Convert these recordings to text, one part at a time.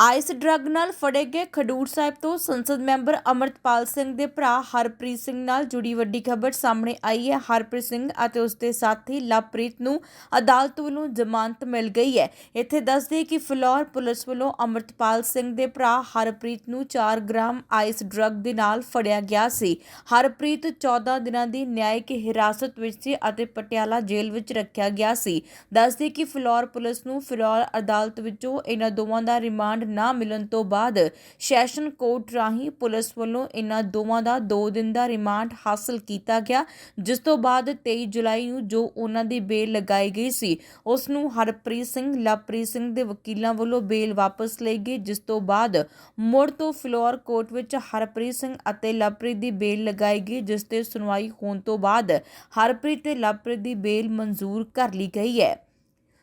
Ice drug ਨਾਲ ਫੜੇ ਗਏ ਖਡੂਰ ਸਾਹਿਬ ਤੋਂ ਸੰਸਦ ਮੈਂਬਰ ਅਮਰਤਪਾਲ ਸਿੰਘ ਦੇ ਭਰਾ ਹਰਪ੍ਰੀਤ ਸਿੰਘ ਨਾਲ ਜੁੜੀ ਵੱਡੀ ਖਬਰ ਸਾਹਮਣੇ ਆਈ ਹੈ। ਹਰਪ੍ਰੀਤ ਸਿੰਘ ਅਤੇ ਉਸ ਦੇ ਸਾਥੀ ਲਵਪ੍ਰੀਤ ਨੂੰ ਅਦਾਲਤ ਵੱਲੋਂ ਜ਼ਮਾਨਤ ਮਿਲ ਗਈ ਹੈ। ਇੱਥੇ ਦੱਸਦੇ ਕਿ ਫਲੋਰ ਪੁਲਿਸ ਵੱਲੋਂ ਅਮਰਤਪਾਲ ਸਿੰਘ ਦੇ ਭਰਾ ਹਰਪ੍ਰੀਤ ਨੂੰ 4 ਗ੍ਰਾਮ ਆਈਸ ਡਰੱਗ ਦੇ ਨਾਲ ਫੜਿਆ ਗਿਆ ਸੀ। ਹਰਪ੍ਰੀਤ 14 ਦਿਨਾਂ ਦੀ ਨਿਆਇਕ ਹਿਰਾਸਤ ਵਿੱਚ ਸੀ ਅਤੇ ਪਟਿਆਲਾ ਜੇਲ੍ਹ ਵਿੱਚ ਰੱਖਿਆ ਗਿਆ ਸੀ। ਦੱਸਦੇ ਕਿ ਫਲੋਰ ਪੁਲਿਸ ਨੂੰ ਫਲੋਰ ਅਦਾਲਤ ਵਿੱਚੋਂ ਇਹਨਾਂ ਦੋਵਾਂ ਦਾ ਰਿਮਾਂਡ ਨਾ ਮਿਲਣ ਤੋਂ ਬਾਅਦ ਸੈਸ਼ਨ ਕੋਰਟ ਰਾਹੀਂ ਪੁਲਿਸ ਵੱਲੋਂ ਇਹਨਾਂ ਦੋਵਾਂ ਦਾ 2 ਦਿਨ ਦਾ ਰਿਮਾਂਡ ਹਾਸਲ ਕੀਤਾ ਗਿਆ, ਜਿਸ ਤੋਂ ਬਾਅਦ 23 ਜੁਲਾਈ ਨੂੰ ਜੋ ਉਹਨਾਂ ਦੀ ਬੇਲ ਲਗਾਈ ਗਈ ਸੀ, ਉਸ ਨੂੰ ਹਰਪ੍ਰੀਤ ਸਿੰਘ, ਲਵਪ੍ਰੀਤ ਸਿੰਘ ਦੇ ਵਕੀਲਾਂ ਵੱਲੋਂ ਬੇਲ ਵਾਪਸ ਲਈ ਗਈ, ਜਿਸ ਤੋਂ ਬਾਅਦ ਮੁੜ ਤੋਂ ਫਲੋਰ ਕੋਰਟ ਵਿੱਚ ਹਰਪ੍ਰੀਤ ਸਿੰਘ ਅਤੇ ਲਵਪ੍ਰੀਤ ਦੀ ਬੇਲ ਲਗਾਈ ਗਈ, ਜਿਸ ਤੇ ਸੁਣਵਾਈ ਹੋਣ ਤੋਂ ਬਾਅਦ ਹਰਪ੍ਰੀਤ ਤੇ ਲਵਪ੍ਰੀਤ ਦੀ ਬੇਲ ਮਨਜ਼ੂਰ ਕਰ ਲਈ ਗਈ ਹੈ।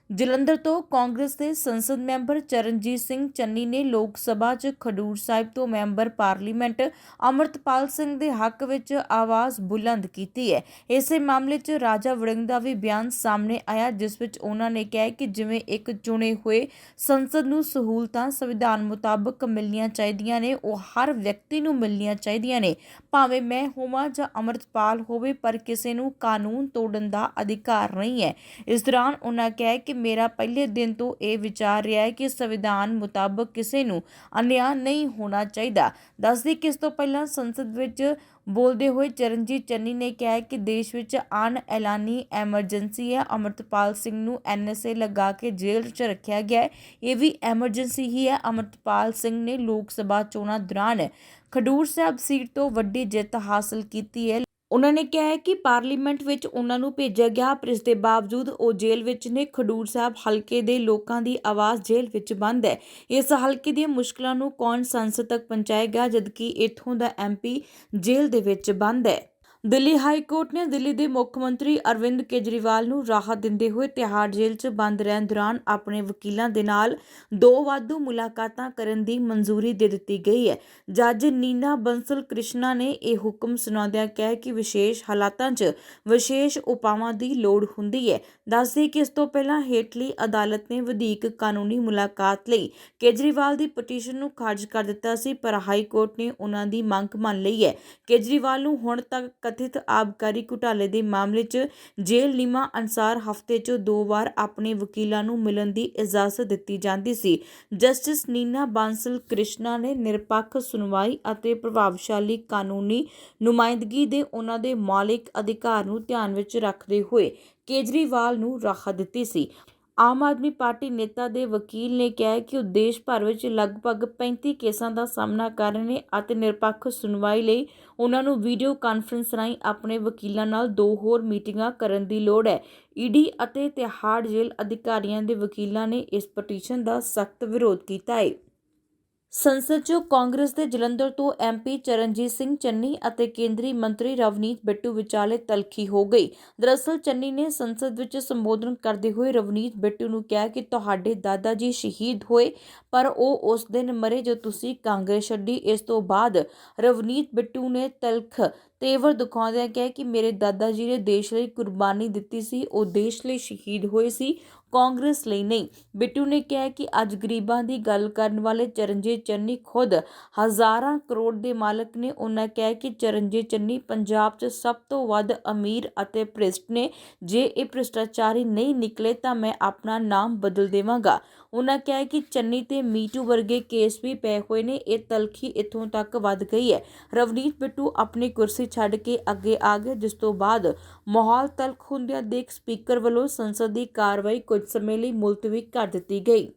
ਜਲੰਧਰ ਤੋਂ ਕਾਂਗਰਸ ਦੇ ਸੰਸਦ ਮੈਂਬਰ ਚਰਨਜੀਤ ਸਿੰਘ ਚੰਨੀ ਨੇ ਲੋਕ ਸਭਾ 'ਚ ਖਡੂਰ ਸਾਹਿਬ ਤੋਂ ਮੈਂਬਰ ਪਾਰਲੀਮੈਂਟ ਅਮਰਤਪਾਲ ਸਿੰਘ ਦੇ ਹੱਕ ਵਿੱਚ ਆਵਾਜ਼ ਬੁਲੰਦ ਕੀਤੀ ਹੈ। ਇਸੇ ਮਾਮਲੇ 'ਚ ਰਾਜਾ ਵੜਿੰਗ ਦਾ ਵੀ ਬਿਆਨ ਸਾਹਮਣੇ ਆਇਆ, ਜਿਸ ਵਿੱਚ ਉਹਨਾਂ ਨੇ ਕਿਹਾ ਕਿ ਜਿਵੇਂ ਇੱਕ ਚੁਣੇ ਹੋਏ ਸੰਸਦ ਨੂੰ ਸਹੂਲਤਾਂ ਸੰਵਿਧਾਨ ਮੁਤਾਬਕ ਮਿਲਣੀਆਂ ਚਾਹੀਦੀਆਂ ਨੇ, ਉਹ ਹਰ ਵਿਅਕਤੀ ਨੂੰ ਮਿਲਣੀਆਂ ਚਾਹੀਦੀਆਂ ਨੇ। ਭਾਵੇਂ ਮੈਂ ਹੋਵਾਂ ਜਾਂ ਅਮਰਤਪਾਲ ਹੋਵੇ, ਪਰ ਕਿਸੇ ਨੂੰ ਕਾਨੂੰਨ ਤੋੜਨ ਦਾ ਅਧਿਕਾਰ ਨਹੀਂ ਹੈ। ਇਸ ਦੌਰਾਨ ਉਹਨਾਂ ਕਿਹਾ ਕਿ ਮੇਰਾ ਪਹਿਲੇ ਦਿਨ ਤੋਂ ਇਹ ਵਿਚਾਰ ਰਿਹਾ ਹੈ ਕਿ ਸੰਵਿਧਾਨ ਮੁਤਾਬਕ ਕਿਸੇ ਨੂੰ ਅਨਿਆਂ ਨਹੀਂ ਹੋਣਾ ਚਾਹੀਦਾ। ਦੱਸਦੀ ਕਿ ਇਸ ਤੋਂ ਪਹਿਲਾਂ ਸੰਸਦ ਵਿੱਚ ਬੋਲਦੇ ਹੋਏ ਚਰਨਜੀਤ ਚੰਨੀ ਨੇ ਕਿਹਾ ਕਿ ਦੇਸ਼ ਵਿੱਚ ਅਣ ਐਲਾਨੀ ਐਮਰਜੈਂਸੀ ਹੈ। ਅਮਰਤਪਾਲ ਸਿੰਘ ਨੂੰ ਐਨਐਸਏ ਲਗਾ ਕੇ ਜੇਲ੍ਹ 'ਚ ਰੱਖਿਆ ਗਿਆ ਹੈ। ਇਹ ਵੀ ਐਮਰਜੈਂਸੀ ਹੀ ਹੈ। ਅਮਰਤਪਾਲ ਸਿੰਘ ਨੇ ਲੋਕ ਸਭਾ ਚੋਣਾਂ ਦੌਰਾਨ ਖਡੂਰ ਸਾਹਿਬ ਸੀਟ ਤੋਂ ਵੱਡੀ ਜਿੱਤ ਹਾਸਲ ਕੀਤੀ ਹੈ। ਉਹਨਾਂ ਨੇ ਕਿਹਾ ਹੈ ਕਿ ਪਾਰਲੀਮੈਂਟ ਵਿੱਚ ਉਹਨਾਂ ਨੂੰ ਭੇਜਿਆ ਗਿਆ, ਪਰ ਇਸ ਦੇ ਬਾਵਜੂਦ ਉਹ ਜੇਲ੍ਹ ਵਿੱਚ ਨੇ। ਖਡੂਰ ਸਾਹਿਬ ਹਲਕੇ ਦੇ ਲੋਕਾਂ ਦੀ ਆਵਾਜ਼ ਜੇਲ੍ਹ ਵਿੱਚ ਬੰਦ ਹੈ। ਇਸ ਹਲਕੇ ਦੀਆਂ ਮੁਸ਼ਕਲਾਂ ਨੂੰ ਕੌਣ ਸੰਸਦ ਤੱਕ ਪਹੁੰਚਾਏਗਾ, ਜਦਕਿ ਇੱਥੋਂ ਦਾ ਐਮਪੀ ਜੇਲ੍ਹ ਦੇ ਵਿੱਚ ਬੰਦ ਹੈ। ਦਿੱਲੀ ਹਾਈ ਕੋਰਟ ਨੇ ਦਿੱਲੀ ਦੇ ਮੁੱਖ ਮੰਤਰੀ ਅਰਵਿੰਦ ਕੇਜਰੀਵਾਲ ਨੂੰ ਰਾਹਤ ਦਿੰਦੇ ਹੋਏ ਤਿਹਾੜ ਜੇਲ੍ਹ 'ਚ ਬੰਦ ਰਹਿਣ ਦੌਰਾਨ ਆਪਣੇ ਵਕੀਲਾਂ ਦੇ ਨਾਲ ਦੋ ਵਾਧੂ ਮੁਲਾਕਾਤਾਂ ਕਰਨ ਦੀ ਮਨਜ਼ੂਰੀ ਦੇ ਦਿੱਤੀ ਗਈ ਹੈ। ਜੱਜ ਨੀਨਾ ਬੰਸਲ ਕ੍ਰਿਸ਼ਨਾ ਨੇ ਇਹ ਹੁਕਮ ਸੁਣਾਉਂਦਿਆਂ ਕਿਹਾ ਕਿ ਵਿਸ਼ੇਸ਼ ਹਾਲਾਤਾਂ 'ਚ ਵਿਸ਼ੇਸ਼ ਉਪਾਵਾਂ ਦੀ ਲੋੜ ਹੁੰਦੀ ਹੈ। ਦੱਸਦੇ ਕਿ ਇਸ ਤੋਂ ਪਹਿਲਾਂ ਹੇਠਲੀ ਅਦਾਲਤ ਨੇ ਵਧੇਕ ਕਾਨੂੰਨੀ ਮੁਲਾਕਾਤ ਲਈ ਕੇਜਰੀਵਾਲ ਦੀ ਪਟੀਸ਼ਨ ਨੂੰ ਖਾਰਜ ਕਰ ਦਿੱਤਾ ਸੀ, ਪਰ ਹਾਈ ਕੋਰਟ ਨੇ ਉਹਨਾਂ ਦੀ ਮੰਗ ਮੰਨ ਲਈ ਹੈ। ਕੇਜਰੀਵਾਲ ਨੂੰ ਹੁਣ ਤੱਕ ਕਥਿਤ ਆਬਕਾਰੀ ਘੁਟਾਲੇ ਦੇ ਮਾਮਲੇ 'ਚ ਜੇਲ੍ਹ ਨਿਯਮਾਂ ਅਨੁਸਾਰ ਹਫ਼ਤੇ 'ਚ ਦੋ ਵਾਰ ਆਪਣੇ ਵਕੀਲਾਂ ਨੂੰ ਮਿਲਣ ਦੀ ਇਜਾਜ਼ਤ ਦਿੱਤੀ ਜਾਂਦੀ ਸੀ। ਜਸਟਿਸ ਨੀਨਾ ਬਾਂਸਲ ਕ੍ਰਿਸ਼ਨਾ ਨੇ ਨਿਰਪੱਖ, ਸੁਣਵਾਈ ਅਤੇ ਪ੍ਰਭਾਵਸ਼ਾਲੀ ਕਾਨੂੰਨੀ ਨੁਮਾਇੰਦਗੀ ਦੇ ਉਹਨਾਂ ਦੇ ਮੌਲਿਕ ਅਧਿਕਾਰ ਨੂੰ ਧਿਆਨ ਵਿੱਚ ਰੱਖਦੇ ਹੋਏ ਕੇਜਰੀਵਾਲ ਨੂੰ ਰਾਹਤ ਦਿੱਤੀ ਸੀ। ਆਮ ਆਦਮੀ ਪਾਰਟੀ ਨੇਤਾ ਦੇ ਵਕੀਲ ਨੇ ਕਿਹਾ ਕਿ ਉਹ ਦੇਸ਼ ਭਰ ਵਿੱਚ ਲਗਭਗ 35 ਕੇਸਾਂ ਦਾ ਸਾਹਮਣਾ ਕਰ ਰਹੇ ਨੇ ਅਤੇ ਨਿਰਪੱਖ ਸੁਣਵਾਈ ਲਈ ਉਹਨਾਂ ਨੂੰ ਵੀਡੀਓ ਕਾਨਫਰੰਸ ਰਾਹੀਂ ਆਪਣੇ ਵਕੀਲਾਂ ਨਾਲ ਦੋ ਹੋਰ ਮੀਟਿੰਗਾਂ ਕਰਨ ਦੀ ਲੋੜ ਹੈ। ਈਡੀ ਅਤੇ ਤਿਹਾੜ ਜੇਲ੍ਹ ਅਧਿਕਾਰੀਆਂ ਦੇ ਵਕੀਲਾਂ ਨੇ ਇਸ ਪਟੀਸ਼ਨ ਦਾ ਸਖਤ ਵਿਰੋਧ ਕੀਤਾ ਹੈ। ਸੰਸਦ 'ਚ ਕਾਂਗਰਸ ਦੇ ਜਲੰਧਰ ਤੋਂ ਐਮਪੀ ਚਰਨਜੀਤ ਸਿੰਘ ਚੰਨੀ ਅਤੇ ਕੇਂਦਰੀ ਮੰਤਰੀ ਰਵਨੀਤ ਬਿੱਟੂ ਵਿਚਾਲੇ ਤਲਖੀ ਹੋ ਗਈ। ਦਰਅਸਲ ਚੰਨੀ ਨੇ ਸੰਸਦ ਵਿੱਚ ਸੰਬੋਧਨ ਕਰਦੇ ਹੋਏ ਰਵਨੀਤ ਬਿੱਟੂ ਨੂੰ ਕਿਹਾ ਕਿ ਤੁਹਾਡੇ ਦਾਦਾ ਜੀ ਸ਼ਹੀਦ ਹੋਏ, ਪਰ ਉਹ ਉਸ ਦਿਨ ਮਰੇ ਜੋ ਤੁਸੀਂ ਕਾਂਗਰਸ ਛੱਡੀ। ਇਸ ਤੋਂ ਬਾਅਦ ਰਵਨੀਤ ਬਿੱਟੂ ਨੇ ਤਲਖ ਤੇਵਰ ਦਿਖਾਉਂਦਿਆਂ ਕਿਹਾ ਕਿ ਮੇਰੇ ਦਾਦਾ ਜੀ ਨੇ ਦੇਸ਼ ਲਈ ਕੁਰਬਾਨੀ ਦਿੱਤੀ ਸੀ, ਉਹ ਦੇਸ਼ ਲਈ ਸ਼ਹੀਦ ਹੋਏ ਸੀ ਕਾਂਗਰਸ ਲਈ ਨਹੀਂ। ਬਿੱਟੂ ਨੇ ਕਿਹਾ ਕਿ ਅੱਜ ਗਰੀਬਾਂ ਦੀ ਗੱਲ ਕਰਨ ਵਾਲੇ ਚਰਨਜੀਤ ਚੰਨੀ ਖੁਦ ਹਜ਼ਾਰਾਂ ਕਰੋੜ ਦੇ ਮਾਲਕ ਨੇ। ਉਹਨਾਂ ਕਿਹਾ ਕਿ ਚਰਨਜੀਤ ਚੰਨੀ ਪੰਜਾਬ 'ਚ ਸਭ ਤੋਂ ਵੱਧ ਅਮੀਰ ਅਤੇ ਭ੍ਰਿਸ਼ਟ ਨੇ। ਜੇ ਇਹ ਭ੍ਰਿਸ਼ਟਾਚਾਰੀ ਨਹੀਂ ਨਿਕਲੇ ਤਾਂ ਮੈਂ ਆਪਣਾ ਨਾਮ ਬਦਲ ਦੇਵਾਂਗਾ। ਉਹਨਾਂ ਕਿਹਾ ਕਿ ਚੰਨੀ ਤੇ ਮੀਟੂ ਵਰਗੇ ਕੇਸ ਵੀ ਪਏ ਹੋਏ ਨੇ, ਇਹ ਤਲਖੀ ਇੱਥੋਂ ਤੱਕ ਵੱਧ ਗਈ ਹੈ। ਰਵਨੀਤ ਬਿੱਟੂ ਆਪਣੀ ਕੁਰਸੀ ਛੱਡ ਕੇ ਅੱਗੇ ਆ ਗਏ ਜਿਸ ਤੋਂ ਬਾਅਦ ਮਾਹੌਲ ਤਲਖ ਹੁੰਦਿਆਂ ਦੇਖ ਸਪੀਕਰ ਵੱਲੋਂ ਸੰਸਦ ਦੀ ਕਾਰਵਾਈ ਕੁਝ ਸਮੇਂ ਲਈ ਮੁਲਤਵੀ ਕਰ ਦਿੱਤੀ ਗਈ।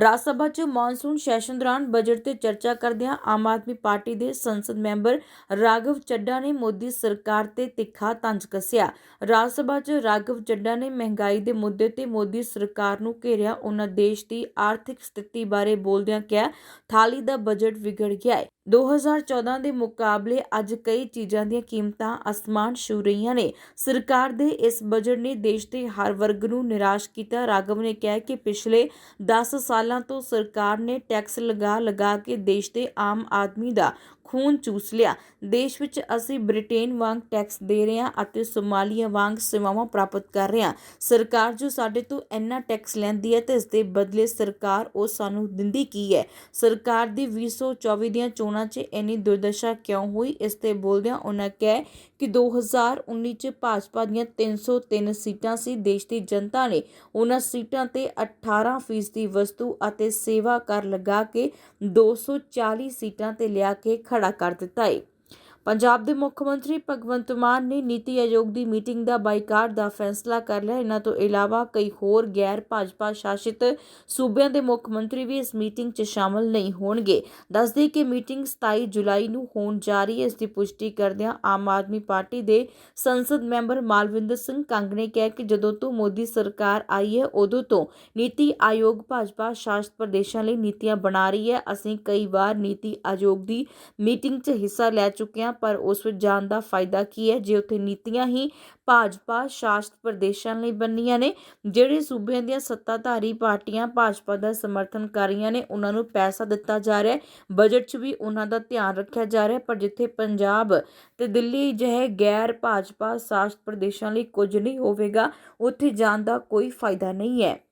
ਰਾਜ ਸਭਾ 'ਚ ਮੌਨਸੂਨ ਸੈਸ਼ਨ ਦੌਰਾਨ ਬਜਟ ਤੇ ਚਰਚਾ ਕਰਦਿਆਂ ਆਮ ਆਦਮੀ ਪਾਰਟੀ ਦੇ ਸੰਸਦ ਮੈਂਬਰ ਰਾਘਵ ਚੱਡਾ ਨੇ ਮੋਦੀ ਸਰਕਾਰ ਤੇ ਤਿੱਖਾ ਤੰਜ ਕੱਸਿਆ। ਰਾਜ ਸਭਾ 'ਚ ਰਾਘਵ ਚੱਡਾ ਨੇ ਮਹਿੰਗਾਈ ਦੇ ਮੁੱਦੇ ਤੇ ਮੋਦੀ ਸਰਕਾਰ ਨੂੰ ਘੇਰਿਆ। ਉਹਨਾਂ ਦੇਸ਼ ਦੀ ਆਰਥਿਕ ਸਥਿਤੀ ਬਾਰੇ ਬੋਲਦਿਆਂ ਕਿਹਾ, ਥਾਲੀ ਦਾ ਬਜਟ ਵਿਗੜ ਗਿਆ ਹੈ 2014 ਦੇ ਮੁਕਾਬਲੇ ਅੱਜ ਕਈ ਚੀਜ਼ਾਂ ਦੀਆਂ ਕੀਮਤਾਂ ਅਸਮਾਨ ਛੂ ਰਹੀਆਂ ਨੇ। ਸਰਕਾਰ ਦੇ ਇਸ ਬਜਟ ਨੇ ਦੇਸ਼ ਦੇ ਹਰ ਵਰਗ ਨੂੰ ਨਿਰਾਸ਼ ਕੀਤਾ। ਰਾਘਵ ਨੇ ਕਿਹਾ ਕਿ ਪਿਛਲੇ 10 ਸਾਲ ਤੋਂ ਸਰਕਾਰ ਨੇ ਟੈਕਸ ਲਗਾ ਲਗਾ ਕੇ ਦੇਸ਼ ਦੇ ਆਮ ਆਦਮੀ ਦਾ ਖੂਨ ਚੂਸ ਲਿਆ। ਦੇਸ਼ ਵਿੱਚ ਅਸੀਂ ਬ੍ਰਿਟੇਨ ਵਾਂਗ ਟੈਕਸ ਦੇ ਰਹੇ ਹਾਂ ਅਤੇ ਸੋਮਾਲੀਆ ਵਾਂਗ ਸੇਵਾਵਾਂ ਪ੍ਰਾਪਤ ਕਰ ਰਹੇ ਹਾਂ। ਸਰਕਾਰ ਜੋ ਸਾਡੇ ਤੋਂ ਇੰਨਾ ਟੈਕਸ ਲੈਂਦੀ ਹੈ ਤੇ ਇਸ ਦੇ ਬਦਲੇ ਸਰਕਾਰ ਉਹ ਸਾਨੂੰ ਦਿੰਦੀ ਕੀ ਹੈ? ਸਰਕਾਰ ਦੀ 2024 ਦੀਆਂ ਚੋਣਾਂ 'ਚ ਇੰਨੀ ਦੁਰਦਸ਼ਾ ਕਿਉਂ ਹੋਈ? ਇਸ ਤੇ ਬੋਲਦਿਆਂ ਉਹਨਾਂ ਕਹਿ ਕਿ 2019 'ਚ ਭਾਜਪਾ ਦੀਆਂ 303 ਸੀਟਾਂ ਸੀ। ਦੇਸ਼ ਦੀ ਜਨਤਾ ਨੇ ਉਹਨਾਂ ਸੀਟਾਂ ਤੇ 18 ਫੀਸਦੀ ਵਸਤੂ ਅਤੇ ਸੇਵਾ ਕਰ ਲਗਾ ਕੇ 240 ਸੀਟਾਂ ਤੇ ਲਿਆ ਕੇ ਖੜਾ ਕਰ ਦਿੱਤਾ ਹੈ ਪੰਜਾਬ ਦੇ ਮੁੱਖ ਮੰਤਰੀ ਭਗਵੰਤ ਮਾਨ ਨੇ ਨੀਤੀ ਆਯੋਗ ਦੀ ਮੀਟਿੰਗ ਦਾ ਬਾਈਕਾਟ ਦਾ ਫੈਸਲਾ ਕਰ ਲਿਆ। ਇਹਨਾਂ ਤੋਂ ਇਲਾਵਾ ਕਈ ਹੋਰ ਗੈਰ ਭਾਜਪਾ ਸ਼ਾਸਿਤ ਸੂਬਿਆਂ ਦੇ ਮੁੱਖ ਮੰਤਰੀ ਵੀ ਇਸ ਮੀਟਿੰਗ 'ਚ ਸ਼ਾਮਲ ਨਹੀਂ ਹੋਣਗੇ। ਦੱਸਦੇ ਕਿ ਮੀਟਿੰਗ 27 ਜੁਲਾਈ ਨੂੰ ਹੋਣ ਜਾ ਰਹੀ ਹੈ। ਇਸ ਦੀ ਪੁਸ਼ਟੀ ਕਰਦਿਆਂ ਆਮ ਆਦਮੀ ਪਾਰਟੀ ਦੇ ਸੰਸਦ ਮੈਂਬਰ ਮਾਲਵਿੰਦਰ ਸਿੰਘ ਕੰਗ ਨੇ ਕਿਹਾ ਕਿ ਜਦੋਂ ਤੋਂ ਮੋਦੀ ਸਰਕਾਰ ਆਈ ਹੈ, ਉਦੋਂ ਤੋਂ ਨੀਤੀ ਆਯੋਗ ਭਾਜਪਾ ਸ਼ਾਸਿਤ ਪ੍ਰਦੇਸ਼ਾਂ ਲਈ ਨੀਤੀਆਂ ਬਣਾ ਰਹੀ ਹੈ। ਅਸੀਂ ਕਈ ਵਾਰ ਨੀਤੀ ਆਯੋਗ ਦੀ ਮੀਟਿੰਗ 'ਚ ਹਿੱਸਾ ਲੈ ਚੁੱਕੇ ਹਾਂ ਪਰ ਉਸ ਵਿੱਚ ਜਾਣ ਦਾ ਫਾਇਦਾ ਕੀ ਹੈ? ਜੇ ਉੱਥੇ ਨੀਤੀਆਂ ਹੀ ਭਾਜਪਾ, ਸ਼ਾਸਿਤ ਪ੍ਰਦੇਸ਼ਾਂ ਲਈ ਬਣੀਆਂ ਨੇ, ਜਿਹੜੇ ਸੂਬਿਆਂ ਦੀਆਂ ਸੱਤਾਧਾਰੀ ਪਾਰਟੀਆਂ ਭਾਜਪਾ ਦਾ ਸਮਰਥਨ ਕਰ ਰਹੀਆਂ ਨੇ, ਉਹਨਾਂ ਨੂੰ ਪੈਸਾ ਦਿੱਤਾ ਜਾ ਰਿਹਾ ਹੈ। ਬਜਟ 'ਚ ਵੀ ਉਹਨਾਂ ਦਾ ਧਿਆਨ ਰੱਖਿਆ ਜਾ ਰਿਹਾ ਪਰ ਜਿੱਥੇ ਪੰਜਾਬ ਤੇ ਦਿੱਲੀ ਜਿਹੇ ਗੈਰ ਭਾਜਪਾ, ਸ਼ਾਸਿਤ ਪ੍ਰਦੇਸ਼ਾਂ ਲਈ ਕੁਝ ਨਹੀਂ ਹੋਵੇਗਾ, ਉੱਥੇ ਜਾਣ ਦਾ ਕੋਈ ਫਾਇਦਾ ਨਹੀਂ ਹੈ।